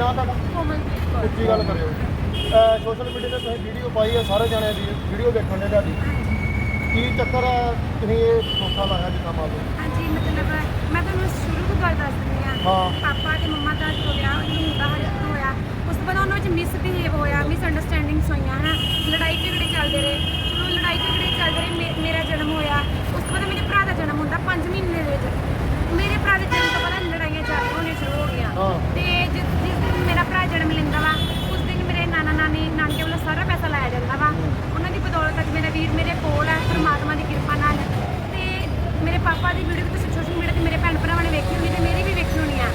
ਨਾਂ ਤੁਹਾਡਾ ਕੋਮਲਪ੍ਰੀਤ ਉੱਚੀ ਗੱਲ ਕਰਿਓ। ਸੋਸ਼ਲ ਮੀਡੀਆ ਤੇ ਤੁਸੀਂ ਵੀਡੀਓ ਪਾਈ ਹੈ ਸਾਰੇ ਜਣੇ ਦੀ ਵੀਡੀਓ ਦੇਖਣ ਦੇ ਤੁਹਾਡੀ। ਕੀ ਚੱਕਰ ਆ ਤੁਸੀਂ ਇਹ ਸੋਖਾ ਲਾਇਆ ਜਿੱਦਾਂ ਮੰਨ ਲਓ ਹਾਂਜੀ ਮਤਲਬ ਮੈਂ ਤੁਹਾਨੂੰ ਸ਼ੁਰੂ ਤੋਂ ਗੱਲ ਦੱਸ ਦਿੰਦੀ ਹਾਂ। ਹਾਂ। ਪਾਪਾ ਤੇ ਮੰਮਾ ਦਾ ਜਦੋਂ ਵਿਆਹ ਨਹੀਂ ਹੁੰਦਾ ਹਰ ਇੱਕ ਹੋਇਆ। ਉਸ ਤੋਂ ਬਾਅਦ ਉਹਨਾਂ ਵਿੱਚ ਮਿਸਬਿਹੇਵ ਹੋਇਆ ਮਿਸ ਅੰਡਰਸਟੈਂਡਿੰਗਸ ਹੋਈਆਂ ਹਨਾ। ਲੜਾਈ ਝਗੜੇ ਚੱਲਦੇ ਰਹੇ। ਚਲੋ ਲੜਾਈ ਝਗੜੇ ਚੱਲਦੇ ਰਹੇ ਮੇ- ਮੇਰਾ ਜਨਮ ਹੋਇਆ ਉਸ ਤੋਂ ਬਾਅਦ ਮੇਰੇ ਭਰਾ ਦਾ ਜਨਮ ਹੁੰਦਾ 5 ਮਹੀਨੇ ਦੇ ਵਿੱਚ ਮੇਰੇ ਭਰਾ ਦੇ ਜਨਮ ਤੋਂ ਬਾਅਦ ਲੜਾਈਆਂ ਚੱਲ ਹੋਣੀਆਂ ਸ਼ੁਰੂ ਹੋ ਗਈਆਂ ਹਾਂ। ਤੇ ਜਿਸ ਜਿਸ ਦਿਨ ਮੇਰਾ ਭਰਾ ਜਨਮ ਲੈਂਦਾ ਵਾ ਉਸ ਦਿਨ ਮੇਰੇ ਨਾਨਾ ਨਾਨੀ ਨਾਨਕੇ ਵੱਲੋਂ ਸਾਰਾ ਪੈਸਾ ਲਾਇਆ ਜਾਂਦਾ ਵਾ ਉਹਨਾਂ ਦੀ ਬਦੌਲਤ ਅੱਜ ਮੇਰਾ ਵੀਰ ਮੇਰੇ ਕੋਲ ਹੈ ਪਰਮਾਤਮਾ ਦੀ ਕਿਰਪਾ ਨਾਲ ਤੇ ਮੇਰੇ ਪਾਪਾ ਦੀ ਵੀਡੀਓ ਵੀ ਤੁਸੀਂ ਸੋਸ਼ਲ ਮੀਡੀਆ ਤੇ ਮੇਰੇ ਭੈਣ ਭਰਾਵਾਂ ਨੇ ਵੇਖੀ ਹੋਣੀ ਤੇ ਮੇਰੀ ਵੀ ਵੇਖੀ ਹੋਣੀ ਆ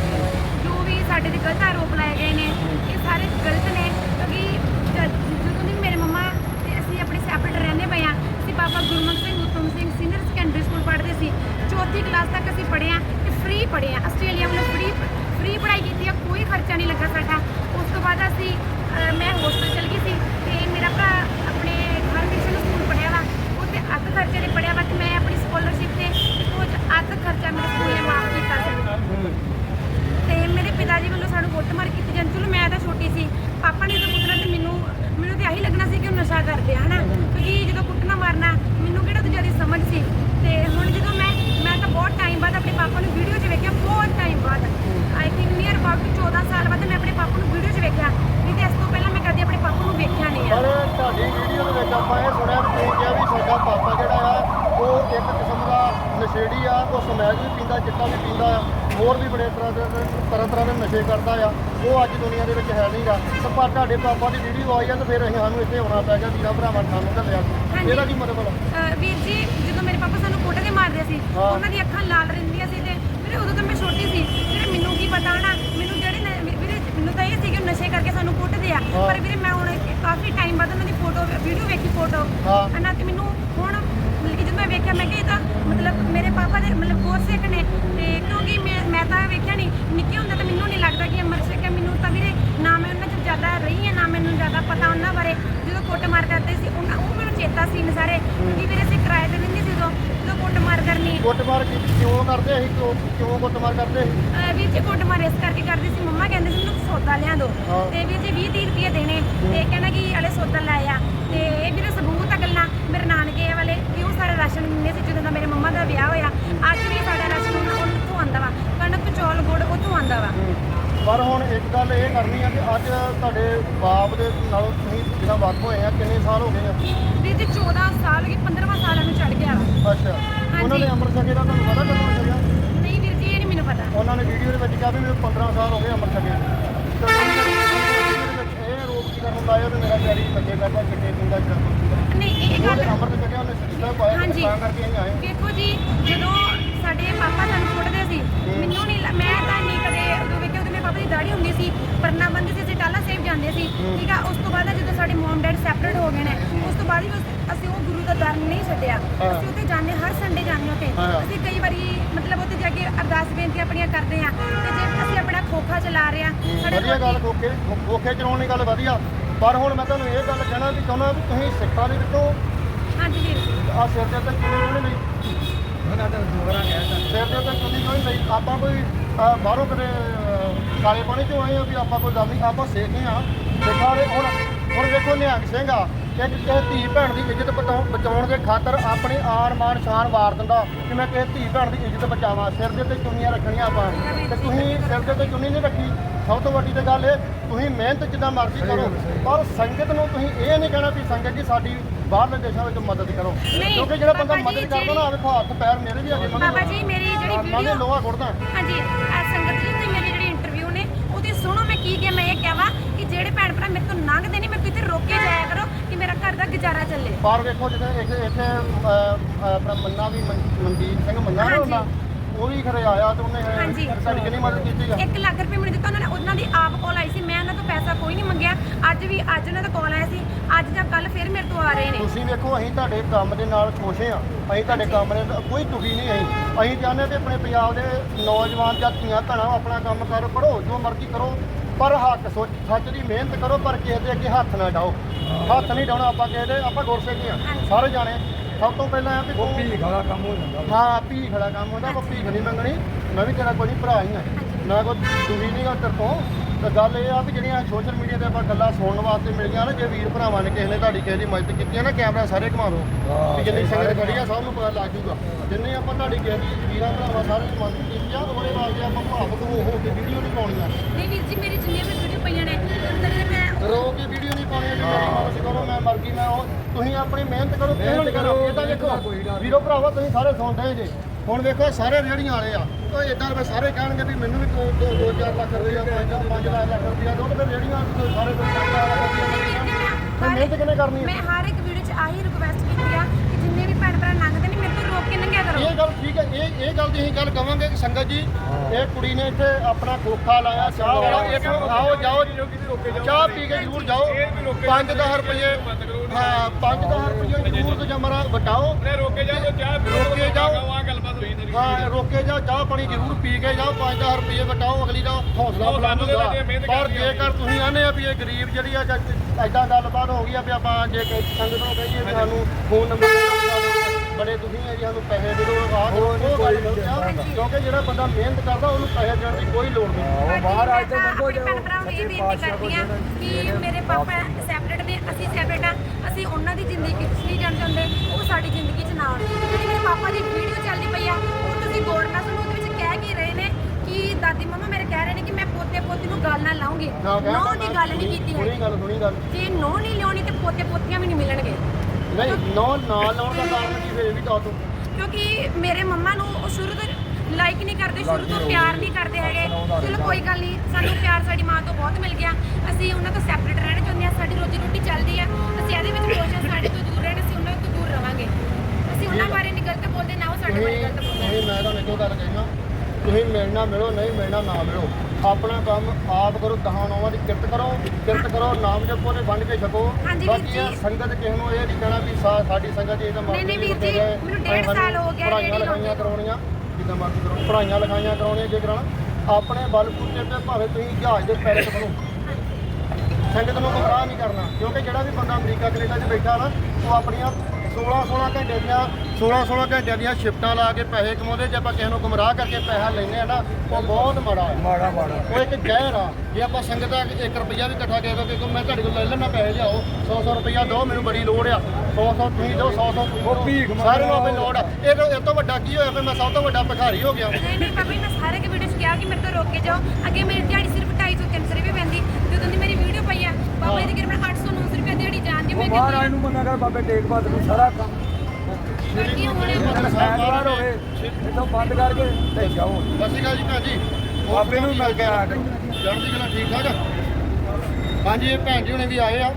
ਜੋ ਵੀ ਸਾਡੇ ਤੇ ਗਲਤ ਆਰੋਪ ਲਾਏ ਗਏ ਨੇ ਇਹ ਸਾਰੇ ਗਲਤ ਨੇ ਕਿਉਂਕਿ ਜ- ਜਦੋਂ ਦੀ ਮੇਰੇ ਮੰਮਾ ਤੇ ਅਸੀਂ ਆਪਣੇ ਸੈਪਰੇਟ ਰਹਿੰਦੇ ਪਏ ਆ ਅਸੀਂ ਬਾਬਾ ਗੁਰਮੁਖ ਸਿੰਘ ਉਤਮ ਸਿੰਘ ਸੀਨੀਅਰ ਸੈਕੰਡਰੀ ਸਕੂਲ ਪੜ੍ਹਦੇ ਸੀ ਚੌਥੀ ਕਲਾਸ ਤੱਕ ਅਸੀਂ ਪੜ੍ਹੇ ਆ ਤੇ ਫ੍ਰੀ ਪੜ੍ਹੇ ਆ ਆਸਟ੍ਰੇਲੀਆ ਵੱਲੋਂ ਫ੍ਰੀ ਫ੍ਰੀ ਪੜ੍ਹਾਈ ਕੀਤੀ ਆ ਕੋਈ ਖਰਚਾ ਨਹੀਂ ਲੱਗਾ ਸਾਡਾ ਉਸ ਤੋਂ ਬਾਅਦ ਅਸੀਂ ਅਹ, ਮੈਂ ਹੋਸਟਲ ਚਲ ਗਈ ਸੀ ਤੇ ਮੇਰਾ ਭਰਾ ਆਪਣੇ ਹਰ ਕ੍ਰਿਸ਼ਨ ਸਕੂਲ ਪੜ੍ਹਿਆ ਵਾ ਉੱਥੇ ਅੱਧ ਖਰਚੇ ਦੇ ਪੜ੍ਹਿਆ ਵਾ ਤੇ ਮੈਂ ਆਪਣੀ ਸਕਾਲਰਸ਼ਿਪ ਤੇ ਕੁਝ ਅੱਧ ਖਰਚਾ ਮੇਰੇ ਸਕੂਲ ਨੇ ਮਾਫ ਕੀਤਾ ਸੀ ਤੇ ਮੇਰੇ ਪਿਤਾ ਜੀ ਵੱਲੋਂ ਸਾਨੂੰ ਕੁੱਟਮਾਰ ਕੀਤੀ ਜਾਂਦੀ ਚਲੋ ਮੈਂ ਤਾਂ ਛੋਟੀ ਸੀ ਪਾਪਾ ਨੇ ਜਦੋਂ ਕੁੱਟਣਾ ਤੇ ਮੈਨੂੰ ਮੈਨੂੰ ਤੇ ਆਹੀ ਲੱਗਣਾ ਸੀ ਕਿ ਉਹ ਨਸ਼ਾ ਕਰਦੇ ਆ ਹਨਾ ਕਿਉਂਕਿ ਜਦੋਂ ਕੁੱਟਣਾ ਮਾਰਨਾ ਮੈਨੂੰ ਕਿਹੜਾ ਦੂਜਾ ਦੀ ਸਮਝ ਸੀ ਤੇ ਹੁਣ ਜਦੋਂ ਮੈਂ ਮੈਂ ਤਾਂ ਬਹੁਤ ਟਾਈਮ ਬਾਅਦ ਆਪਣੇ ਪਾਪਾ ਨੂੰ ਵੀਡੀਓ 'ਚ ਵੇਖਿਆ ਬਹੁਤ ਟਾਈਮ ਬਾਅਦ ਆਈ ਥਿੰਕ ਨੀਅਰ ਅਬਾਊਟ 14 ਸਾਲ ਬਾਅਦ ਮੈਂ ਆਪਣੇ ਪਾਪਾ ਨੂੰ ਵੀਡੀਓ 'ਚ ਵੇਖਿਆ ਨਹੀਂ ਤੇ ਇਸ ਤੋਂ ਪਹਿਲਾਂ ਮੈਂ ਕਦੇ ਆਪਣੇ ਪਾਪਾ ਨੂੰ ਵੇਖਿਆ ਨਹੀਂ ਆ ਪਰ ਤੁਹਾਡੀ ਵੀਡੀਓ ਦੇ ਵਿੱਚ ਆਪਾਂ ਇਹ ਸੁਣਿਆ ਵੀ ਤੁਸੀਂ ਕਿਹਾ ਵੀ ਸਾਡਾ ਪਾਪਾ ਜਿਹੜਾ ਆ ਉਹ ਇੱਕ ਕਿਸਮ ਦਾ ਨਸ਼ੇੜੀ ਆ ਉਹ ਸਮੈਕ ਵੀ ਪੀਂਦਾ ਚਿੱਟਾ ਵੀ ਪੀਂਦਾ ਆ ਹੋਰ ਵੀ ਬੜੇ ਤਰ੍ਹਾਂ ਦੇ ਤਰ੍ਹਾਂ ਤਰ੍ਹਾਂ ਦੇ ਨਸ਼ੇ ਕਰਦਾ ਆ ਉਹ ਅੱਜ ਦੁਨੀਆ ਦੇ ਵਿੱਚ ਹੈ ਨਹੀਂਗਾ ਤੇ ਪਰ ਤੁਹਾਡੇ ਪਾਪਾ ਦੀ ਵੀਡੀਓ ਆਈ ਆ ਤੇ ਫਿਰ ਅਸੀਂ ਸਾਨੂੰ ਇੱਥੇ ਆਉਣਾ ਪੈ ਗਿਆ ਵੀਰਾਂ ਭਰਾਵਾਂ ਸਾਨੂੰ ਘੱਲਿਆ। ਇਹਦਾ ਕੀ ਮਤਲਬ ਵੀਰ ਜੀ ਜਦੋਂ ਮੇਰੇ ਪਾਪਾ ਸਾਨੂੰ ਕੁੱਟਦੇ ਮਾਰਦੇ ਸੀ। ਉਹਨਾਂ ਦੀ ਅੱਖਾਂ ਲਾਲ ਰਹਿੰਦੀਆਂ ਸੀ ਤੇ ਵੀਰੇ ਉਦੋਂ ਤਾਂ ਮੈਂ ਛੋਟੀ ਸੀ ਵੀਰੇ ਮੈਨੂੰ ਕੀ ਪਤਾ ਹਨਾ ਮੈਨੂੰ ਜਿਹੜੇ ਨ- ਵੀਰੇ ਮੈਨੂੰ ਤਾਂ ਇਹ ਸੀ ਕਿ ਉਹ ਨਸ਼ੇ ਕਰਕੇ ਸਾਨੂੰ ਕੁੱਟਦੇ ਆ ਹਾਂ। ਪਰ ਵੀਰੇ ਮੈਂ ਹੁਣ ਕਾਫੀ ਟਾਈਮ ਬਾਅਦ ਉਹਨਾਂ ਦੀ ਫੋਟੋ ਵੀਡੀਓ ਵੇਖੀ ਫੋਟੋ ਹਾਂ। ਹਨਾ ਤੇ ਮੈਨੂੰ ਹੁਣ ਮਤਲਬ ਕਿ ਜਦੋਂ ਮੈਂ ਵੇਖਿਆ ਮੈਂ ਕਿਹਾ ਇਹ ਤਾਂ ਮਤਲਬ ਮੇਰੇ ਪਾਪਾ ਦੇ ਮਤਲਬ ਕੋਰਸ ਸਿੱਖ ਨੇ ਤੇ ਕਿਉਂਕਿ ਮੈਂ ਮੈਂ ਤਾਂ ਵੇਖਿਆ ਨਹੀਂ ਨਿੱਕੇ ਹੁੰਦੇ ਤਾਂ ਮੈਨੂੰ ਨਹੀਂ ਲੱਗਦਾ ਕਿ ਅਮਰ ਸਿੱਖ ਹੈ ਮੈਨੂੰ ਤਾਂ ਵੀਰੇ ਨਾ ਮੈਂ ਉਹਨਾਂ 'ਚ ਜ਼ਿਆਦਾ ਰਹੀ ਹਾਂ ਨਾ ਮੈਨੂੰ ਜ਼ਿਆਦਾ ਬਾਰੇ ਜਦੋਂ ਕੁੱਟਮਾਰ ਕਰਦੇ ਸੀ ਉਹਨਾਂ ਉਹ ਮੈਨੂੰ ਚੇਤਾ ਸੀ ਸਾਰੇ ਕਿਉਂਕਿ ਵੀਰੇ ਅਸੀਂ ਕਿਰਾਏ ਤੇ ਰਹਿੰਦੇ ਸੀ ਉਦੋਂ ਜਦੋਂ ਕੁੱਟਮਾਰ ਕਰਨੀ। ਕੁੱਟਮਾਰ ਕੀ- ਕਿਉਂ ਕਰਦੇ ਅਸੀਂ? ਕਿਉਂ ਕਿਉਂ ਕੁੱਟਮਾਰ ਕਰਦੇ ਅਸੀਂ? ਅਹ ਵੀਰ ਜੀ ਕੁੱਟਮਾਰ ਇਸ ਕਰਕੇ ਕਰਦੀ ਸੀ ਮੰਮਾ ਕਹਿੰਦੇ ਸੀ ਮੈਨੂੰ ਸੌਦਾ ਲਿਆ ਦਿਓ। ਹਾਂ। ਤੇ ਵੀਰ ਜੀ 20 30 ਰੁਪਏ ਦੇਣੇ। ਤੇ ਕਹਿਣਾ ਕਿ ਹਲੇ ਸੌਦਾ ਲੈ ਆ। ਤੇ ਇਹ ਵੀਰੇ ਸਬੂਤ ਆ ਗੱਲਾਂ। ਮੇਰੇ ਨਾਨਕੇ ਵਾਲੇ ਕਿ ਉਹ ਸਾਡਾ ਰਾਸ਼ਨ ਦਿੰਦੇ ਸੀ ਜਦੋਂ ਦਾ ਮੇਰੇ ਮੰਮਾ ਦਾ ਵਿਆਹ ਹੋਇਆ। ਅੱਜ ਵੀ ਸਾਡਾ ਰਾਸ਼ਨ ਉਹਨਾਂ ਉਹਨਾਂ ਉੱਥੋਂ ਆਂਦਾ ਵਾ। ਕਣਕ ਚੌਲ ਗੁੜ ਉੱਥੋਂ ਆਂਦਾ ਵਾ। ਪਰ ਹੁਣ ਇੱਕ ਗੱਲ ਇਹ ਕਰਨੀ ਆ ਕਿ ਅੱਜ ਤੁਹਾਡੇ ਬਾਪ ਦੇ ਨਾਲੋਂ ਤੁਸੀਂ ਜਿਹੜਾ ਵੱਖ ਹੋਏ ਆ ਕਿੰਨੇ ਸਾਲ ਹੋ ਗਏ ਆ? ਵੀਰ ਜੀ 14 ਸਾਲ ਹੋ ਗਏ 15ਵਾਂ ਸਾਲਾਂ ਨੂੰ ਚੜ ਗਿਆ। ਵਾ ਅੱਛਾ ਉਹਨਾਂ ਨੇ ਅੰਮ੍ਰਿਤ ਛਕੇ ਦਾ ਤੁਹਾਨੂੰ ਪਤਾ ਕਦੋਂ ਛਕਿਆ ਨਹੀਂ ਵੀਰ ਜੀ ਇਹ ਨਹੀਂ ਮੈਨੂੰ ਪਤਾ। ਉਹਨਾਂ ਨੇ ਵੀਡੀਓ ਦੇ ਵਿੱਚ ਕਿਹਾ ਵੀ ਮੈਨੂੰ 15 ਸਾਲ ਹੋ ਗਏ ਅੰਮ੍ਰਿਤ ਛਕੇ ਤੇ ਉਹਨਾਂ ਨੇ ਵੀਡੀਓ ਦੇ ਵਿੱਚ ਇਹ ਰੋਕ ਕੀ ਕਰਨ ਲਾਇਆ ਵੀ ਮੇਰਾ ਡੈਡੀ ਲੱਗੇ ਬੈਠਾ ਚਿੱਟੇ ਪਿੰਡਾ ਜਿਹੜਾ ਨਹੀਂ ਇਹ ਉਹਨੇ ਗੱਲ ਅੰਮ੍ਰਿਤ ਛਕਿਆ ਉਹਨੇ ਸਿੱਧਾ ਪਾਇਆ ਹਾਂਜੀ। ਤਾਂ ਕਰਕੇ ਅਸੀਂ ਆਏ ਵੇਖੋ ਜੀ ਜਦੋਂ ਸਾਡੇ ਪਾਪਾ ਸਾਨੂੰ ਕੁੱਟਦੇ ਸੀ ਮੈਨੂੰ ਨਹੀਂ ਲ- ਮੈਂ ਤਾਂ ਨਹੀਂ ਕਦੇ ਉਦੋਂ ਪਾਪਾ ਦੀ ਦਾੜੀ ਹੁੰਦੀ ਸੀ ਪਰਨਾ ਬੰਨ੍ਹਦੇ ਸੀ ਅਸੀਂ ਟਾਲਾ ਸੇਵ ਜਾਂਦੇ ਸੀ ਠੀਕ ਆ? ਉਸ ਤੋਂ ਬਾਅਦ ਜਦੋਂ ਸਾਡੇ ਮਮ ਡੈਡ ਸੈਪਰੇਟ ਹੋ ਗਏ ਨੇ ਉਸ ਤੋਂ ਬਾਅਦ ਵੀ ਉਸ- ਅਸੀਂ ਉਹ ਗੁਰੂ ਦਾ ਦਰ ਨਹੀਂ ਛੱਡਿਆ। ਅਸੀਂ ਉੱਥੇ ਜਾਂਦੇ ਹਰ ਸੰਡੇ ਜਾਂਦੇ ਉੱਥੇ। ਅਸੀਂ ਕਈ ਵਾਰੀ ਮਤਲਬ ਉੱਥੇ ਜਾ ਕੇ ਅਰਦਾਸ ਬੇਨਤੀ ਆਪਣੀਆਂ ਕਰਦੇ ਆ ਤੇ ਜੇ ਅਸੀਂ ਆਪਣਾ ਖੋਖਾ ਚਲਾ ਰਹੇ ਆ ਸਾਡੇ ਵਧੀਆ ਗੱਲ ਕੋਕੇ ਕੋਕੇ ਚਲਾਉਣ ਦੀ ਗੱਲ ਵਧੀਆ। ਪਰ ਹੁਣ ਮੈਂ ਤੁਹਾਨੂੰ ਇਹ ਗੱਲ ਕਹਿਣਾ ਵੀ ਚਾਹੁੰਦਾ ਵੀ ਤੁਸੀਂ ਸਿੱਖਾਂ ਦੇ ਵਿੱਚੋਂ ਹਾਂਜੀ ਵੀਰ। ਆ ਸਿਰ ਦੇ ਉੱਤੇ ਕਿਉਂ ਨਹੀਂ ਲਈ? ਸਿਰ ਦੇ ਉੱਤੇ ਚੁੰਨੀ ਕਿਉਂ ਨਹੀਂ ਲਈ? ਆਪਾਂ ਕੋਈ ਅਹ, ਬਾਹਰੋਂ ਕਦੇ ਕਾਲੇ ਪਾਣੀ ਚੋਂ ਆਏ ਆ ਵੀ ਆਪਾਂ ਕੋਈ ਗੱਲ ਨਹੀਂ ਆਪਾਂ ਸਿੱਖੇ ਆ। ਸਿੱਖਾਂ ਦੇ ਹੁਣ ਹੁਣ ਵੇਖੋ ਨਿਹੰਗ ਸਿੰਘ ਆ ਇੱਕ ਕਿਸੇ ਧੀ ਭੈਣ ਦੀ ਇੱਜ਼ਤ ਬਚਾਉਣ ਬਚਾਉਣ ਦੇ ਖਾਤਰ ਆਪਣੀ ਆਨ ਮਾਨ ਸ਼ਾਨ ਵਾਰ ਦਿੰਦਾ ਕਿ ਮੈਂ ਕਿਸੇ ਧੀ ਭੈਣ ਦੀ ਇੱਜ਼ਤ ਬਚਾਵਾਂ ਸਿਰ ਦੇ ਉੱਤੇ ਚੁੰਨੀਆਂ ਰੱਖਣੀਆਂ ਆਪਾਂ। ਤੇ ਤੁਸੀਂ ਸਿਰ ਦੇ ਉੱਤੇ ਚੁੰਨੀ ਨਹੀਂ ਰੱਖੀ ਸਭ ਤੋਂ ਵੱਡੀ ਤੇ ਗੱਲ ਇਹ ਤੁਸੀਂ ਮਿਹਨਤ ਜਿੱਦਾਂ ਮਰਜ਼ੀ ਕਰੋ ਪਰ ਸੰਗਤ ਨੂੰ ਤੁਸੀਂ ਇਹ ਨਹੀਂ ਕਹਿਣਾ ਵੀ ਸੰਗਤ ਜੀ ਸਾਡੀ ਬਾਹਰਲੇ ਦੇਸ਼ਾਂ ਵਿੱਚ ਮਦਦ ਕਰੋ। ਕਿਉਂਕਿ ਜਿਹੜਾ ਬੰਦਾ ਮਦਦ ਕਰਦਾ ਨਾ ਵੇਖੋ ਹੱਥ ਪੈਰ ਮੇਰੇ ਵੀ ਹੈਗੇ ਬਾਬਾ ਜੀ ਮੇਰੀ ਜਿਹੜੀ ਵੀਡੀਓ ਲੋਹਾ ਗੁੜਦਾ। ਹਾਂਜੀ ਵਾ ਕਿ ਜਿਹੜੇ ਭੈਣ ਭਰਾ ਮੇਰੇ ਤੋਂ ਲੰਘਦੇ ਨਹੀਂ ਮੈਂ ਕਿਤੇ ਰੋਕ ਜਾਇਆ ਕਰੋ ਕਿ ਮੇਰਾ ਘਰ ਦਾ ਗੁਜ਼ਾਰਾ ਚੱਲੇ। ਪਰ ਵੇਖੋ ਜਦੋਂ ਇੱਥੇ ਇੱਥੇ ਅਹ, ਆਪਣਾ ਮੰਨਾ ਵੀ ਮਨ- ਮਨਜੀਤ ਸਿੰਘ ਮੰਨਾ ਨਾ ਹਾਂਜੀ। ਉਹ ਵੀ ਖਰੇ ਆਇਆ ਤੇ ਉਹਨੇ। ਸਾਡੀ ਕਿੰਨੀ ਮਦਦ ਕੀਤੀ ਆ? 1 ਲੱਖ ਰੁਪਏ ਮੈਨੂੰ ਦਿੱਤਾ ਉਹਨਾਂ ਨੇ ਉਹਨਾਂ ਦੀ ਆਪ ਕਾਲ ਆਈ ਸੀ ਮੈਂ ਉਹਨਾਂ ਤੋਂ ਪੈਸਾ ਕੋਈ ਨਹੀਂ ਮੰਗਿਆ। ਅੱਜ ਵੀ ਅੱਜ ਉਹਨਾਂ ਦਾ ਕਾਲ ਆਇਆ ਸੀ ਅੱਜ ਜਾਂ ਕੱਲ ਫਿਰ ਮੇਰੇ ਤੋਂ ਆ ਰਹੇ ਨੇ। ਤੁਸੀਂ ਵੇਖੋ ਅਸੀਂ ਤੁਹਾਡੇ ਕੰਮ ਦੇ ਨਾਲ ਖੁਸ਼ ਹਾਂ। ਅਸੀਂ ਤੁਹਾਡੇ ਕੰਮ ਦੇ ਨਾਲ ਕੋਈ ਦੁਖੀ ਨਹੀਂ ਅਸੀਂ। ਅਸੀਂ ਚਾਹੁੰਦੇ ਹਾਂ ਕਿ ਆਪਣੇ ਪੰਜਾਬ ਦੇ ਨੌਜਵਾਨ ਜਾਂ ਧੀਆਂ ਭੈਣਾਂ ਆਪਣਾ ਕੰਮ ਕਰ ਪੜੋ ਜੋ ਮਰਜ਼ੀ ਕਰੋ। ਪਰ ਹੱਕ ਸੋਚ ਸੱਚ ਦੀ ਮਿਹਨਤ ਕਰੋ ਪਰ ਕਿਸੇ ਦੇ ਅੱਗੇ ਹੱਥ ਨਾ ਡਾਓ। ਹੱਥ ਨਹੀਂ ਡਾਉਣਾ ਆਪਾਂ ਕਿਸੇ ਦੇ ਆਪਾਂ ਗੁਰਸਿੱਖ ਹਾਂ ਸਾਰੇ ਜਾਣੇ ਸਭ ਤੋਂ ਪਹਿਲਾਂ ਆ ਵੀ ਉਹ ਤੂੰ ਵੀ ਗਾਲਾ ਕੰਮ ਹੋ ਜਾਂਦਾ ਹਾਂ ਭੀਖ ਵਾਲਾ ਕੰਮ ਹੁੰਦਾ ਆਪਾਂ ਭੀਖ ਨਹੀਂ ਮੰਗਣੀ। ਮੈਂ ਵੀ ਤੇਰਾ ਕੋਈ ਭਰਾ ਹੀ ਆ। ਨਾ ਕੋਈ ਦੁਖੀ ਨਹੀਂ ਗਾ ਤੇਰੇ ਤੋਂ। ਤੇ ਗੱਲ ਇਹ ਆ ਵੀ ਜਿਹੜੀਆਂ ਸੋਸ਼ਲ ਮੀਡੀਆ ਤੇ ਆਪਾਂ ਗੱਲਾਂ ਸੁਣਨ ਵਾਸਤੇ ਮਿਲੀਆਂ ਨਾ ਜੇ ਵੀਰ ਭਰਾਵਾਂ ਨੇ ਕਿਸੇ ਨੇ ਤੁਹਾਡੀ ਕਿਸੇ ਦੀ ਮਦਦ ਕੀਤੀ ਹੈ ਨਾ ਕੈਮਰਾ ਸਾਰੇ ਘੁਮਾ ਦਿਓ। ਵੀ ਜਿੰਨੀ ਸਾਰੇ ਸੰਗਤ ਖੜੀ ਆ ਸਭ ਨੂੰ ਪਤਾ ਲੱਗ ਜੂਗਾ ਜਿੰਨੇ ਆਪਾਂ ਤੁਹਾਡੀ ਕਿਸੇ ਦੀ ਵੀਰਾਂ ਭਰਾਵਾਂ ਸਾਰਿਆਂ ਦੀ ਮਦਦ ਕੀਤੀ ਆ ਉਹਦੇ ਵਾਸਤੇ ਆਪਾਂ ਭਾਵਕ ਹੋ ਹੋ ਕੇ ਵੀਡੀਓ ਨਹੀਂ ਪਾਉਣੀਆਂ ਨਹੀਂ ਵੀਰ ਜੀ ਮੇਰੀ ਜਿੰਨੀਆਂ ਵੀ ਵੀਡੀਓ ਪਈਆਂ ਨੇ ਅੰਦਰ ਦੇ ਮੈਂ ਰੋ ਕੇ ਵੀਡੀਓ ਨਹੀਂ ਪਾਉਣੀ ਜੇ ਮੇਰੀ ਮਦਦ ਕਰੋ ਮੈਂ ਮਰ ਗਈ ਮੈਂ ਉਹ ਤੁਸੀਂ ਆਪਣੀ ਮਿਹਨਤ ਕਰੋ ਮਿਹਨਤ ਕਰੋ ਇਹ ਤਾਂ ਦੇਖੋ। ਕੋਈ ਡਰ ਨਹੀਂ। ਵੀਰੋ ਭਰਾਵਾ ਤੁਸੀਂ ਸਾਰੇ ਸੁਣਦੇ ਜੇ। ਹੁਣ ਵੇਖੋ ਸਾਰੇ ਰੇੜੀਆਂ ਵਾਲੇ ਆ। ਉਹ ਇਦਾਂ ਰੁਪਏ ਸਾਰੇ ਕਹਿਣਗੇ ਵੀ ਮੈਨੂੰ ਵੀ 2 2 4 ਲੱਖ ਰੁਪਇਆ 5 5 ਲੱਖ ਰੁਪਇਆ ਦੋ ਤੇ ਰੇੜੀਆਂ ਸਾਰੇ ਕੋਈ 5 ਲੱਖ ਰੁਪਇਆ ਫਿਰ ਮਿਹਨਤ ਕਿਹਨੇ ਕਰਨੀ ਹੈ ਮੈਂ ਹਰ ਇੱਕ ਵੀਡੀਓ 'ਚ ਆਹੀ ਰਿਕੁਐਸਟ ਕੀਤੀ ਆ ਕਿ ਜਿੰਨੇ ਵੀ ਭੈਣ ਭਰਾ ਲੰਘਦੇ ਨੇ ਮੇਰੇ ਤੋਂ ਰੋਕ ਕੇ ਲੰਘਿਆ ਕਰੋ। ਇਹ ਗੱਲ ਠੀਕ ਹੈ ਇਹ ਇਹ ਗੱਲ ਦੀ ਅਸੀਂ ਗੱਲ ਕਵਾਂਗੇ ਕਿ ਸੰਗਤ ਜੀ ਇਹ ਕੁੜੀ ਨੇ ਇੱਥੇ ਆਪਣਾ ਖੋਖਾ ਲਾਇਆ ਚਾਹ ਵਾਲਾ। ਇੱਥੋਂ ਆਓ ਜਾਓ ਚਾਹ ਪੀ ਕੇ ਜ਼ਰੂਰ ਜਾਓ। 5-10 ਰੁਪਏ ਹਾਂ 5-10 ਰੁਪਏ ਜ਼ਰੂਰ ਤੇ ਜਮਰਾ ਵਟਾਓ। ਰੋਕੇ ਜਾਓ ਚਾਹ ਰੋਕੇ ਜਾਓ। ਹਾਂ ਰੋਕੇ ਜਾਓ ਚਾਹ ਪਾਣੀ ਜ਼ਰੂਰ ਪੀ ਕੇ ਜਾਓ 5-10 ਰੁਪਏ ਵਟਾਓ ਅਗਲੀ ਦਾ ਹੌਸਲਾ ਬੁਲੰਦ ਹੁੰਦਾ ਪਰ। ਜੇਕਰ ਤੁਸੀਂ ਆਨੇ ਆ ਵੀ ਇਹ ਗਰੀਬ ਜਿਹੜੀ ਆ ਜਾਂ ਐਦਾਂ ਗੱਲਬਾਤ ਹੋ ਗਈ ਆ ਵੀ ਆਪਾਂ ਜੇ ਕੋਈ ਸੰਗਤ ਨੂੰ ਕਹੀਏ ਵੀ ਸਾਨੂੰ ਫੋਨ ਨੰਬਰ ਬੜੇ ਤੁਸੀਂ ਆ ਜੀ ਸਾਨੂੰ ਪੈਸੇ ਦੇ ਦਿਓ ਆਹ ਦਿਓ, ਉਹ ਗੱਲ। ਨਹੀਂ ਕਿਉਂਕਿ ਜਿਹੜਾ ਬੰਦਾ ਮਿਹਨਤ ਕਰਦਾ ਉਹਨੂੰ ਪੈਸੇ ਦੇਣ ਦੀ ਕੋਈ ਲੋੜ ਨਹੀਂ ਉਹ ਬਾਹਰ ਆ ਕੇ ਮੰਗੋ ਜਾਓ ਇਹ ਬੇਨਤੀ ਕਰਦੀ ਆ ਕਿ ਮੇਰੇ ਪਾਪਾ ਸੈਪਰੇਟ ਨੇ ਅਸੀਂ ਸੈਪਰੇਟ ਆ ਅਸੀਂ ਉਹਨਾਂ ਦੀ ਜ਼ਿੰਦਗੀ ਵਿੱਚ ਨਹੀਂ ਜਾਣ ਚਾਹੁੰਦੇ ਉਹ ਸਾਡੀ ਜ਼ਿੰਦਗੀ 'ਚ ਨਾ ਆਉਣ। ਜਿਹੜੀ ਮੇਰੇ ਪਾਪਾ ਦੀ ਵੀਡੀਓ ਚੱਲਦੀ ਪਈ ਆ ਉਹ ਤੁਸੀਂ ਗੌਰ ਨਾਲ ਸੁਣੋ ਉਹਦੇ ਵਿੱਚ ਕਹਿ ਕੀ ਰਹੇ ਨੇ ਕਿ ਦਾਦੀ ਮੰਮਾ ਮੇਰੇ ਕਹਿ ਰਹੇ ਨੇ ਕਿ ਮੈਂ ਪੋਤੇ ਪੋਤੀ ਨੂੰ ਗੱਲ ਨਾਲ ਲਾਉਂਗੀ। ਨਾ ਨੋ ਦੀ ਗੱਲ ਨਹੀਂ ਕੀਤੀ ਹੈ ਗੱਲ ਸੁਣੀ ਗੱਲ। ਜੇ ਨੋ ਨਹੀਂ ਲਿਆਉਣੀ ਤੇ ਪੋਤੇ ਪੋਤੀਆਂ ਵੀ ਨਹੀਂ ਮਿਲਣਗੇ। ਨਹੀਂ ਨੌ ਨਾ ਲਾਉਣ ਦਾ ਕਾਰਨ ਕੀ ਫੇਰ ਵੀ ਤੂੰ ਕਿਉਂਕਿ ਮੇਰੇ ਮੰਮਾ ਨੂੰ ਉਹ ਸ਼ੁਰੂ ਤੋਂ ਲਾਈਕ ਨਹੀਂ ਕਰਦੇ ਸ਼ੁਰੂ ਤੋਂ ਪਿਆਰ ਨਹੀਂ ਕਰਦੇ ਹੈਗੇ। ਚਲੋ ਕੋਈ ਗੱਲ ਨਹੀਂ ਸਾਨੂੰ ਪਿਆਰ ਸਾਡੀ ਮਾਂ ਤੋਂ ਬਹੁਤ ਮਿਲ ਗਿਆ। ਅਸੀਂ ਉਹਨਾਂ ਤੋਂ ਸੈਪਰੇਟ ਰਹਿਣਾ ਚਾਹੁੰਦੇ ਹਾਂ ਸਾਡੀ ਰੋਜੀ ਰੋਟੀ ਚੱਲਦੀ ਆ ਅਸੀਂ ਇਹਦੇ ਵਿੱਚ ਕੋਸ਼ਿਸ਼ ਸਾਡੇ ਤੋਂ ਦੂਰ ਰਹਿਣਾ ਅਸੀਂ ਉਹਨਾਂ ਤੋਂ ਦੂਰ ਰਵਾਂਗੇ। ਅਸੀਂ ਉਹਨਾਂ ਬਾਰੇ ਨਹੀਂ ਗਲਤ ਬੋਲਦੇ ਨਾ ਉਹ ਸਾਡੇ ਬਾਰੇ ਗਲਤ ਬੋਲਦੇ। ਮੈਂ ਤੁਹਾਨੂੰ ਇੱਕੋ ਗੱਲ ਕਹਿਣਾ ਤੁਸੀਂ ਮਿਲਣਾ ਮਿਲੋ ਨਹੀਂ ਮਿਲਣਾ ਨਾ ਮਿਲੋ। ਆਪਣਾ ਕੰਮ ਆਪ ਕਰੋ ਦਹਾਂ ਨੌਵਾਂ ਦੀ ਕਿਰਤ ਕਰੋ ਕਿਰਤ ਕਰੋ ਨਾਮ ਜਪੋ ਤੇ ਵੰਡ ਕੇ ਛਕੋ। ਬਾਕੀ ਇਹ। ਸੰਗਤ ਕਿਸੇ ਨੂੰ ਇਹ ਨਹੀਂ ਕਹਿਣਾ ਵੀ ਸਾਡੀ ਸੰਗਤ ਜੀ ਤਾਂ ਨਹੀਂ, ਨਹੀਂ ਵੀਰ ਜੀ, ਮੈਨੂੰ ਡੇਢ ਸਾਲ ਹੋ ਗਿਆ ਲਿਖਾਈਆਂ ਲਾਉਂਦੇ। ਕਰਾਉਣੀਆਂ। ਜਿੱਦਾਂ ਮਰਜ਼ੀ ਕਰੋ। ਪੜਾਈਆਂ ਲਿਖਾਈਆਂ ਕਰਾਉਣੀਆਂ ਜੇ ਕਰਾਉਣਾ। ਆਪਣੇ ਬਲ ਬੂਤੇ ਤੇ ਭਾਵੇਂ ਤੁਸੀਂ ਜਹਾਜ਼ ਦੇ ਪੈਰਟ ਬਣੋ ਸੰਗਤ ਨੂੰ ਗੁੰਮਰਾਹ ਨਹੀਂ ਕਰਨਾ। ਕਿਉਂਕਿ ਜਿਹੜਾ ਵੀ ਬੰਦਾ ਅਮਰੀਕਾ, ਕੈਨੇਡਾ 'ਚ ਬੈਠਾ ਨਾ, ਉਹ ਆਪਣੀਆਂ 16 16 ਘੰਟੇ ਦੀਆਂ 16 16 ਘੰਟਿਆਂ ਦੀਆਂ ਸ਼ਿਫਟਾਂ ਲਾ ਕੇ ਪੈਸੇ ਕਮਾਉਂਦੇ ਜੇ ਆਪਾਂ ਕਿਸੇ ਨੂੰ ਗੁੰਮਰਾਹ ਕਰਕੇ ਪੈਸਾ ਲੈਂਦੇ ਆ ਨਾ ਉਹ ਬਹੁਤ ਮਾੜਾ ਹੈ। ਮਾੜਾ ਮਾੜਾ। ਉਹ ਇੱਕ ਜ਼ਹਿਰ ਆ। ਜੇ ਆਪਾਂ ਸੰਗਤ ਦਾ 1 ਰੁਪਿਆ ਵੀ ਇਕੱਠਾ ਦੇ ਦੋ ਕਿ ਮੈਂ ਤੁਹਾਡੇ ਕੋਲ ਲੈ ਲੈਣਾ ਪੈਸੇ ਲਿਆਓ। 100 100 ਰੁਪਿਆ ਦਿਓ ਮੈਨੂੰ ਬੜੀ ਲੋੜ ਆ। 100 100 ਤੁਸੀਂ ਦਿਓ 100 100 ਉਹ ਭੀਖ। ਸਾਰਿਆਂ ਨੂੰ ਆਪਣੀ ਲੋੜ ਆ। ਇਹ ਤੋਂ ਇਹ ਤੋਂ ਵੱਡਾ ਕੀ ਹੋਇਆ? ਫਿਰ ਮੈਂ ਸਭ ਤੋਂ ਵੱਡਾ ਭਿਖਾਰੀ ਹੋ ਗਿਆ। ਨਹੀਂ ਨਹੀਂ ਪਾਪਾ ਜੀ, ਮੈਂ ਸਾਰੇ ਕੇ ਵੀਡੀਓ 'ਚ ਕਿਹਾ ਕਿ ਮੇਰੇ ਤੋਂ ਰੋਕ ਕੇ ਜਾਓ। ਅੱਗੇ ਮੇਰੀ ਦਿਹਾੜੀ ਸਿਰਫ 250 300 ਰੁਪਏ ਪੈਂਦੀ ਜਦੋਂ ਦੀ ਮੇਰੀ ਵੀਡੀਓ ਪਈ ਆ ਬਾਬਾ ਜੀ ਦੀ ਕਿਰਪਾ ਨਾਲ 800 900 ਰੁਪਏ ਦਿਹਾੜੀ ਜਾਂਦੀ ਮੈਂ ਉਹ ਬਾਹਰ ਆਏ ਕਿਹਾ ਨੂੰ ਮੰਗਾ ਕਰ ਬਾਬੇ ਟੇਕ ਬਾਦ ਨੂੰ ਸਾਰਾ ਕੰਮ। ਐਤਵਾਰ ਹੋਵੇ ਇਥੋਂ ਬੰਦ ਕਰਕੇ ਤੇ ਜਾਓ। ਸਤਿ ਸ਼੍ਰੀ ਅਕਾਲ ਜੀ ਭੈਣ ਜੀ ਬਾਬੇ ਨੂੰ ਮਿਲ ਕੇ ਆ ਚੜ੍ਹਦੀ ਕਲਾ ਠੀਕ ਠਾਕ ਹਾਂਜੀ ਇਹ ਭੈਣ ਜੀ ਹੁਣੇ ਵੀ ਆਏ ਆ।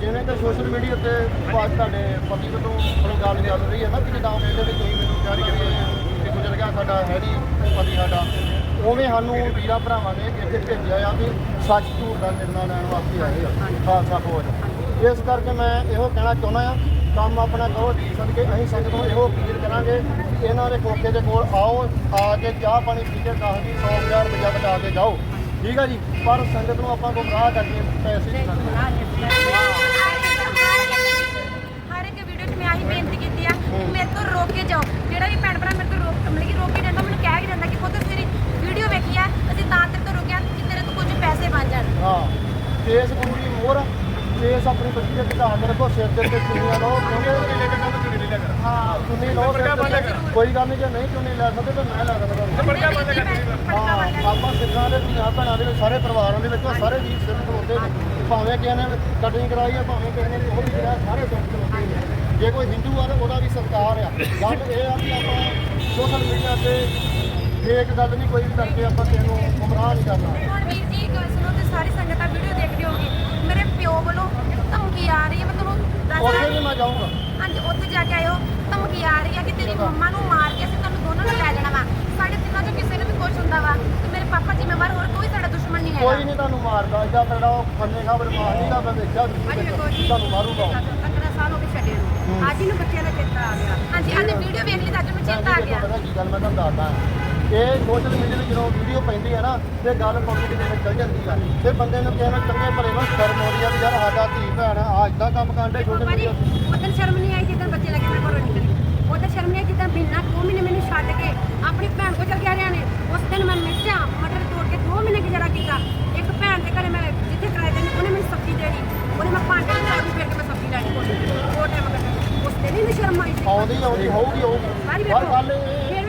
ਜਿਵੇਂ ਕਿ ਸੋਸ਼ਲ ਮੀਡੀਆ ਤੇ ਬਾਅਦ ਤੁਹਾਡੇ ਪਤੀ ਆਪਣੀ ਗੱਲ ਚੱਲ ਰਹੀ ਹੈ ਨਾ ਕਿ ਜਿੱਦਾਂ ਤੁਸੀਂ ਮੈਨੂੰ ਜਾਰੀ ਕਰੀਏ ਕਿ ਗੁਜ਼ਰ ਗਿਆ ਸਾਡਾ ਹੈ ਨਹੀਂ ਪਤੀ ਸਾਡਾ। ਉਵੇਂ ਸਾਨੂੰ ਵੀਰਾ ਭਰਾਵਾਂ ਨੇ ਇੱਥੇ ਭੇਜਿਆ ਆ ਵੀ ਸੱਚ ਝੂਠ ਦਾ ਨਿਰਣਾ ਲੈਣ ਵਾਸਤੇ ਆਏ ਆ। ਖਾਲਸਾ ਫੌਜ। ਇਸ ਕਰਕੇ ਮੈਂ ਇਹੋ ਕਹਿਣਾ ਚਾਹੁੰਦਾ ਆ ਕੰਮ ਆਪਣਾ ਕਰੋ ਸਦਕੇ ਅਸੀਂ ਸੰਗਤ ਨੂੰ ਇਹੋ ਅਪੀਲ ਕਰਾਂਗੇ ਕਿ ਇਹਨਾਂ ਦੇ ਕੋਕੇ ਦੇ ਕੋਲ ਆਓ ਆ ਕੇ ਚਾਹ ਪਾਣੀ ਪੀ ਕੇ 10 ਦੀ 100000 ਰੁਪਇਆ ਬਚਾ ਕੇ ਜਾਓ। ਠੀਕ ਆ ਜੀ? ਪਰ ਸੰਗਤ ਨੂੰ ਆਪਾਂ ਗੁੰਮਰਾਹ ਕਰਕੇ ਪੈਸੇ ਨਹੀਂ ਹਰ ਇੱਕ ਵੀਡੀਓ 'ਚ ਮੈਂ ਆਹੀ ਬੇਨਤੀ ਕੀਤੀ ਆ ਮੇਰੇ ਤੋਂ ਰੋਕ ਕੇ ਜਾਓ। ਜਿਹੜਾ ਵੀ ਭੈਣ ਭਰਾ ਮੇਰੇ ਤੋਂ ਰੋਕ ਮਤਲਬ ਕਿ ਰੋਕ ਕੇ ਜਾਂਦਾ ਮੈਨੂੰ ਕਹਿ ਕੇ ਜਾਂਦਾ ਕਿ ਪੁੱਤ ਤੇਰੀ ਵੀਡੀਓ ਵੇਖੀ ਆ ਅਸੀਂ ਤਾਂ ਤੇਰੇ ਤੋਂ ਰੁਕਿਆ ਕਿ ਤੇਰੇ ਤੋਂ ਕੁਝ ਪੈਸੇ ਬਣ ਜਾਣ। ਹਾਂ ਗੁਰੂ ਦੀ ਮੋਹਰ ਕੇਸ ਆਪਣੀ ਬੱਚੀ ਦੇ ਧਿਆਨ ਰੱਖੋ ਸਿਰ ਦੇ ਉੱਤੇ ਚੁੰਨੀਆਂ ਲਓ। ਕਿਉਂਕਿ ਹਾਂ ਚੁੰਨੀ ਲਓ ਸਿਰ ਦੇ ਉੱਤੇ। ਕੋਈ ਗੱਲ ਨਹੀਂ ਜੇ ਨਹੀਂ ਚੁੰਨੀ ਲੈ ਸਕਦੇ ਤਾਂ ਮੈਂ ਲੈ ਸਕਦਾ ਹਾਂ ਆਪਾਂ ਸਿੱਖਾਂ ਦੇ ਪੰਜਾਬ ਭੈਣਾਂ ਦੇ ਵਿੱਚ ਸਾਰੇ ਪਰਿਵਾਰਾਂ ਦੇ ਵਿੱਚ ਉਹ ਸਾਰੇ ਵੀਰ ਸਿਰ ਖਲੋਤੇ ਨੇ। ਭਾਵੇਂ ਕਿਸੇ ਨੇ ਕਟਿੰਗ ਕਰਾਈ ਹੈ ਭਾਵੇਂ ਕਿਸੇ ਨੇ ਉਹ ਵੀ ਕਰਾਇਆ ਸਾਰੇ ਸਿਰ ਖਲੋਤੇ ਨੇ। ਜੇ ਕੋਈ ਹਿੰਦੂ ਆ ਤਾਂ ਉਹਦਾ ਵੀ ਸਤਿਕਾਰ ਆ। ਗੱਲ ਇਹ ਆ ਕਿ ਆਪਾਂ ਸੋਸ਼ਲ ਮੀਡੀਆ ਤੇ ਫੇਕ ਗੱਲ ਨਹੀਂ ਕੋਈ ਵੀ ਕਰਕੇ ਆਪਾਂ ਕਿਸੇ ਨੂੰ ਗੁੰਮਰਾਹ ਨਹੀਂ ਕਰਨਾ। ਹੁਣ ਵੀਰ ਜੀ ਗੱਲ ਸੁਣੋ ਤੇ ਸਾਰੀ ਸੰਗਤਾਂ ਵੀਡੀਓ ਦੇਖਦੇ ਹੋਗੇ ਮੇਰੇ ਪਿਓ ਵੱਲੋਂ ਧਮਕੀ ਆ ਰਹੀ ਹੈ ਮੈਂ ਤੁਹਾਨੂੰ ਦੱਸ ਉੱਥੇ ਰਹੀ ਵੀ ਮੈਂ ਜਾਊਂਗਾ। ਹਾਂਜੀ ਉੱਥੇ ਜਾ ਕੇ ਆਇਓ। ਧਮਕੀ ਆ ਰਹੀ ਹੈ ਕਿ ਤੇਰੀ ਮੰਮਾ ਨੂੰ ਮਾਰ ਕੇ ਅਸੀਂ ਤੁਹਾਨੂੰ ਦੋਨਾਂ ਨੂੰ ਲੈ ਜਾਣਾ ਵਾ। ਸਾਡੇ ਤਿੰਨਾਂ ਚੋਂ ਕਿਸੇ ਨੂੰ ਵੀ ਕੁਝ ਹੁੰਦਾ ਵਾ। ਤੇ ਮੇਰੇ ਪਾਪਾ ਜ਼ਿੰਮੇਵਾਰ ਹੋਰ ਕੋਈ ਸਾਡਾ ਦੁਸ਼ਮਣ ਨਹੀਂ ਕੋਈ ਹੈਗਾ। ਨਹੀਂ ਤੁਹਾਨੂੰ ਮਾਰਦਾ ਜਾਂ ਫਿਰ ਉਹ ਖੰਨੇ ਖਾ ਬਰਮਾਨ ਨਹੀਂ ਦਾ ਮੈਂ ਵੇਖਿਆ ਜੀ ਤੁਹਾਨੂੰ ਮਾਰੂਗਾ ਉਹ। 15 ਸਾਲ ਹੋ ਗਏ ਛੱਡੇ ਨੂੰ। ਅੱਜ ਨੂੰ ਬੱਚਿਆਂ ਦਾ ਚੇਤਾ ਆ ਗਿਆ। ਹਾਂਜੀ ਅੱਜ ਵੀਡੀਓ ਵੇਖ ਲਈ ਤਾਂ ਅੱਜ ਨੂੰ ਚੇਤਾ ਆ ਗਿਆ। ਪਤਾ ਕੀ ਗੱਲ ਮੈਂ ਤੁਹਾਨੂੰ ਦੱਸਦਾ। ਇਹ ਸੋਸ਼ਲ ਮੀਡੀਆ ਤੇ ਜਦੋਂ ਵੀਡੀਓ ਪੈਂਦੀ ਹੈ ਨਾ ਤੇ ਗੱਲ ਪਬਲਿਕ ਦੇ ਵਿੱਚ ਚੱਲ ਜਾਂਦੀ ਆ। ਤੇ ਬੰਦੇ ਨੂੰ ਕਿਹਾ ਚੰਗੇ ਭਲੇ ਨੂੰ ਸ਼ਰਮ ਆਉਂਦੀ ਆ ਵੀ ਯਾਰ ਸਾਡਾ ਧੀ ਭੈਣ ਆ ਇਦਾਂ ਕੰਮ ਕਰਦੇ ਸੋਸ਼ਲ ਮੀਡੀਆ ਉਦੋਂ ਸ਼ਰਮ ਨਹੀਂ ਆਈ ਜਿੱਦਾਂ ਬੱਚੇ ਲੱਗੇ ਮੇਰੇ ਕੋਲ ਨਿਕਲੇ। ਉਦੋਂ ਸ਼ਰਮ ਨਹੀਂ ਜਿੱਦਾਂ ਬਿਨਾਂ 2 ਮਹੀਨੇ ਮੈਨੂੰ ਛੱਡ ਕੇ ਆਪਣੀ ਭੈਣ ਕੋਲ ਚਲ ਗਿਆ ਰਿਆ ਨੇ ਉਸ ਦਿਨ ਮੈਂ ਮਿਰਚਾਂ ਮਟਰ ਤੋੜ ਕੇ 2 ਮਹੀਨੇ ਗੁਜ਼ਾਰਾ ਕੀਤਾ। ਇੱਕ ਭੈਣ ਦੇ ਘਰੇ ਮੈਂ ਜਿੱਥੇ ਕਿਰਾਏ ਤੇ ਉਹਨੇ ਮੈਨੂੰ ਸਬਜ਼ੀ ਦੇਣੀ। ਉਹਨੇ ਮੈਂ ਭਾਂਡੇ ਚਾਹੀ ਫਿਰ ਕੇ ਮੈਂ ਸਬਜ਼ੀ ਲੈਣੀ। ਕੋਲ ਉਹ ਟਾਈਮ ਉਸ ਦਿਨ ਹੀ ਸ਼ਰਮ ਆਈ। ਆਉਂਦੀ ਆਉਂਦੀ ਹੋਊਗੀ ਹੋਊਗੀ। ਹਰ ਗੱਲ ਇਹ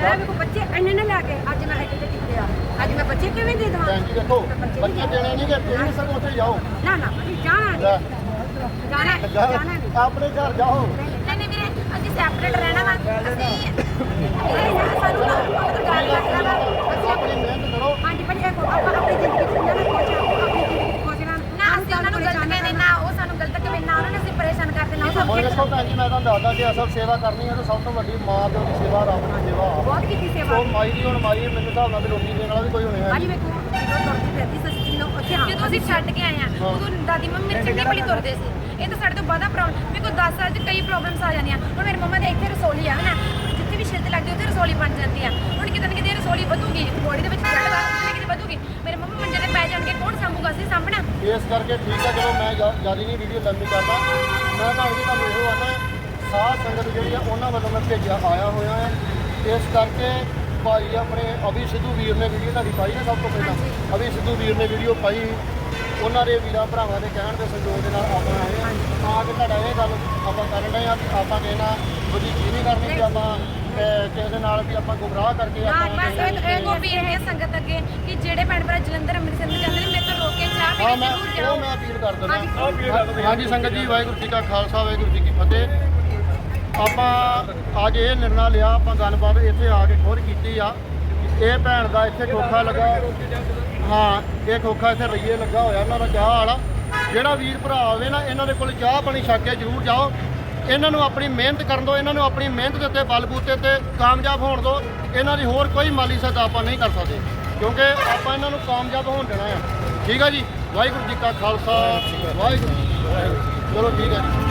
ਬੱਚੇ ਇੰਨੇ ਨੇ ਲੈ ਕੇ ਅੱਜ ਮੈਂ ਇੱਥੇ ਤੇ ਕੀਤੇ ਆ। ਅੱਜ ਮੈਂ ਬੱਚੇ ਕਿਵੇਂ ਦੇ ਦੇਵਾਂ? ਭੈਣ ਜੀ ਦੇਖੋ ਬੱਚੇ ਬੱਚੇ ਦੇਣੇ ਨਹੀਂ ਕਿ ਤੁਸੀਂ ਸਭ ਉੱਥੇ ਜਾਓ। ਨਾ ਨਾ ਭਾਜੀ ਜਾਣਾ ਲੈ, ਨਹੀਂ ਜਾਣਾ ਨਹੀਂ, ਜਾਓ, ਜਾਣਾ ਨਹੀਂ। ਆਪਣੇ ਘਰ ਜਾਓ। ਨਹੀਂ ਨਹੀਂ ਵੀਰੇ ਅਸੀਂ ਸੈਪਰੇਟ ਰਹਿਣਾ ਵਾ। ਅਸੀਂ ਇਹ ਸਾਨੂੰ ਨਾ ਬਹੁਤ ਗੱਲ ਲੱਗਦਾ ਵਾ ਅਸੀਂ ਆਪਣੀ ਮਿਹਨਤ ਕਰੋ ਹਾਂਜੀ ਭਾਜੀ ਦੇਖੋ ਆਪਾਂ ਆਪਣੀ ਜ਼ਿੰਦਗੀ ਚ ਨਾ ਕੁਝ ਆਪਣੀ ਜ਼ਿੰਦਗੀ ਚ ਕੁਝ ਨਾ ਨਾ ਅਸੀਂ ਉਹਨਾਂ ਨੂੰ ਗਲਤ ਕਹਿੰਦੇ ਨਾ ਉਹ ਸਾਨੂੰ ਗਲਤ ਕਹਿੰਦੇ ਨਾ ਉਹਨਾਂ ਨੇ ਅਸੀਂ ਪਰੇਸ਼ਾਨ ਕਰਦੇ ਦੇਖੋ ਭੈਣ ਜੀ ਮੈਂ ਤੁਹਾਨੂੰ ਦੱਸਦਾ ਕਿ ਅਸਲ ਸੇਵਾ ਕਰਨੀ ਹੈ ਤਾਂ ਸਭ ਤੋਂ ਵੱਡੀ ਮਾਂ ਪਿਓ ਦੀ ਸੇਵਾ ਰੱਬ ਦੀ ਸੇਵਾ ਆ। ਬਹੁਤ ਕੀਤੀ ਸੇਵਾ ਉਹ ਮਾਈ ਦੀ ਹੁਣ ਮਾਈ ਮੈਨੂੰ ਹਿਸਾਬ ਨਾਲ ਵੀ ਰੋਟੀ ਦੇਣ ਵਾਲਾ ਵੀ ਕੋਈ ਹੋਣਾ ਹੈ ਭਾਜੀ ਵੇਖੋ ਜਦੋਂ ਤੁਰਦੀ ਫਿਰਦੀ ਸੱਚੀ ਨੂੰ ਉੱਥੇ ਹਾਂ। ਜਦੋਂ ਅਸੀਂ ਛੱਡ ਕੇ ਆਏ ਆ ਉਦੋਂ ਦਾਦੀ ਮੰਮੀ ਮੇਰੇ ਚੰਗੀ ਭਲੀ ਤੁਰਦੇ ਸੀ। ਇਹ ਤਾਂ ਸਾਡੇ ਤੋਂ ਬਾਅਦਾ ਪ੍ਰੋਬਲਮ ਮੇਰੇ ਕੋਲ 10 ਸਾਲ 'ਚ ਕਈ ਪ੍ਰੋਬਲਮਸ ਆ ਜਾਂਦੀਆਂ। ਹੁਣ ਮੇਰੇ ਮੰਮਾ ਦੇ ਇੱਥੇ ਰਸੋਲੀ ਆ ਨਾ ਜਿੱਥੇ ਵੀ ਛਿੱਤ ਲੱਗਦੀ ਉੱਥੇ ਰਸੋਲੀ ਬਣ ਜਾਂਦੀ ਆ। ਹੁਣ ਕਿਤੇ ਨਾ ਕਿਤੇ ਰਸੋਲੀ ਵਧੂਗੀ ਬੋਡੀ ਦੇ ਵਿੱਚ ਕਿਤੇ ਵਧੂਗੀ। ਮੇਰੇ ਸੰਭੂਗਾ ਅਸੀਂ ਸਾਂਭਣਾ ਇਸ ਕਰਕੇ ਠੀਕ ਹੈ ਚਲੋ ਮੈਂ ਜ਼ਿਆਦਾ ਨਹੀਂ ਵੀਡੀਓ ਲੰਮੀ ਕਰਦਾ। ਮੈਂ ਤਾਂ ਜੀ ਤੁਹਾਨੂੰ ਇਹੋ ਆਣਾ ਸਾਧ ਸੰਗਤ ਜਿਹੜੀ ਆ ਉਹਨਾਂ ਵੱਲੋਂ ਮੈਂ ਭੇਜਿਆ ਆਇਆ ਹੋਇਆ ਹੈ। ਇਸ ਕਰਕੇ ਭਾਈ ਆਪਣੇ ਅਭੀ ਸਿੱਧੂ ਵੀਰ ਨੇ ਵੀਡੀਓ ਤੁਹਾਡੀ ਪਾਈ ਨਾ ਸਭ ਤੋਂ ਪਹਿਲਾਂ? ਅਭੀ ਸਿੱਧੂ ਵੀਰ ਨੇ ਵੀਡੀਓ ਪਾਈ। ਉਹਨਾਂ ਦੇ ਵੀਰਾਂ ਭਰਾਵਾਂ ਦੇ ਕਹਿਣ ਦੇ ਸੰਯੋਗ ਦੇ ਨਾਲ ਆਪਾਂ ਆਏ। ਹਾਂ। ਤਾਂ ਕਿ ਤੁਹਾਡਾ ਇਹ ਗੱਲ ਆਪਾਂ ਕਰਨ ਡਏ ਆ ਆਪਾਂ ਨਾਲ ਬੁਰੀ ਚੀਜ਼ ਨਹੀਂ ਕਰਨੀ ਕਿ ਆਪਾਂ ਕਿਸੇ ਦੇ ਨਾਲ ਵੀ ਆਪਾਂ ਗੁੰਮਰਾਹ ਕਰਕੇ ਹਾਂ ਆਪਾਂ ਬਸ ਇਹ ਇਹ ਗੋਪੀ ਇਹ ਸੰਗਤ ਅੱਗੇ ਕਿ ਜਿਹੜੇ ਭੈਣ ਭਰਾ ਜਲੰਧਰ ਅੰਮ੍ਰਿਤਸਰ ਨੂੰ ਜਾਂਦੇ ਨੇ ਮੇਰੇ ਤੋਂ ਰੋਕ ਕੇ ਚਾਹ ਹਾਂ ਕੇ ਮੈਂ ਜ਼ਰੂਰ ਉਹ ਜਾਓ ਮੈਂ ਅਪੀਲ ਕਰ ਦਿੰਦਾ। ਆਹ ਅਪੀਲ ਕਰ ਦਿੰਦੇ। ਹਾਂਜੀ ਸੰਗਤ ਜੀ ਵਾਹਿਗੁਰੂ ਜੀ ਕਾ ਖਾਲਸਾ ਵਾਹਿਗੁਰੂ ਜੀ ਕੀ ਫਤਿਹ। ਆਪਾਂ ਅੱਜ ਇਹ ਨਿਰਣਾ ਲਿਆ ਆਪਾਂ ਗੱਲਬਾਤ ਇੱਥੇ ਆ ਕੇ ਖੋਰ ਕੀਤੀ ਆ। ਇਹ ਭੈਣ ਦਾ ਇੱਥੇ ਖੋਖਾ ਲੱਗਾ। ਹਾਂ ਇਹ ਖੋਖਾ ਇੱਥੇ ਰਈਏ ਲੱਗਾ ਹੋਇਆ ਇਹਨਾਂ ਦਾ ਚਾਹ ਵਾਲਾ। ਜਿਹੜਾ ਵੀਰ ਭਰਾ ਆਵੇ ਨਾ ਇਹਨਾਂ ਦੇ ਕੋਲ ਚਾਹ ਪਾਣੀ ਛੱਕ ਕੇ ਜ਼ਰੂਰ ਜਾਓ। ਇਹਨਾਂ ਨੂੰ ਆਪਣੀ ਮਿਹਨਤ ਕਰਨ ਦਿਓ, ਇਹਨਾਂ ਨੂੰ ਆਪਣੀ ਮਿਹਨਤ ਦੇ ਉੱਤੇ ਬਲ ਬੂਤੇ ਤੇ ਕਾਮਯਾਬ ਹੋਣ ਦਿਓ। ਇਹਨਾਂ ਦੀ ਹੋਰ ਕੋਈ ਮਾਲੀ ਸਹਾਇਤਾ ਆਪਾਂ ਨਹੀਂ ਕਰ ਸਕਦੇ, ਕਿਉਂਕਿ ਆਪਾਂ ਇਹਨਾਂ ਨੂੰ ਕਾਮਯਾਬ ਹੋਣ ਦੇਣਾ ਆ ਠੀਕ ਹੈ ਜੀ? ਵਾਹਿਗੁਰੂ ਜੀ ਕਾ ਖਾਲਸਾ, ਵਾਹਿਗੁਰੂ ਚਲੋ ਠੀਕ ਹੈ ਜੀ।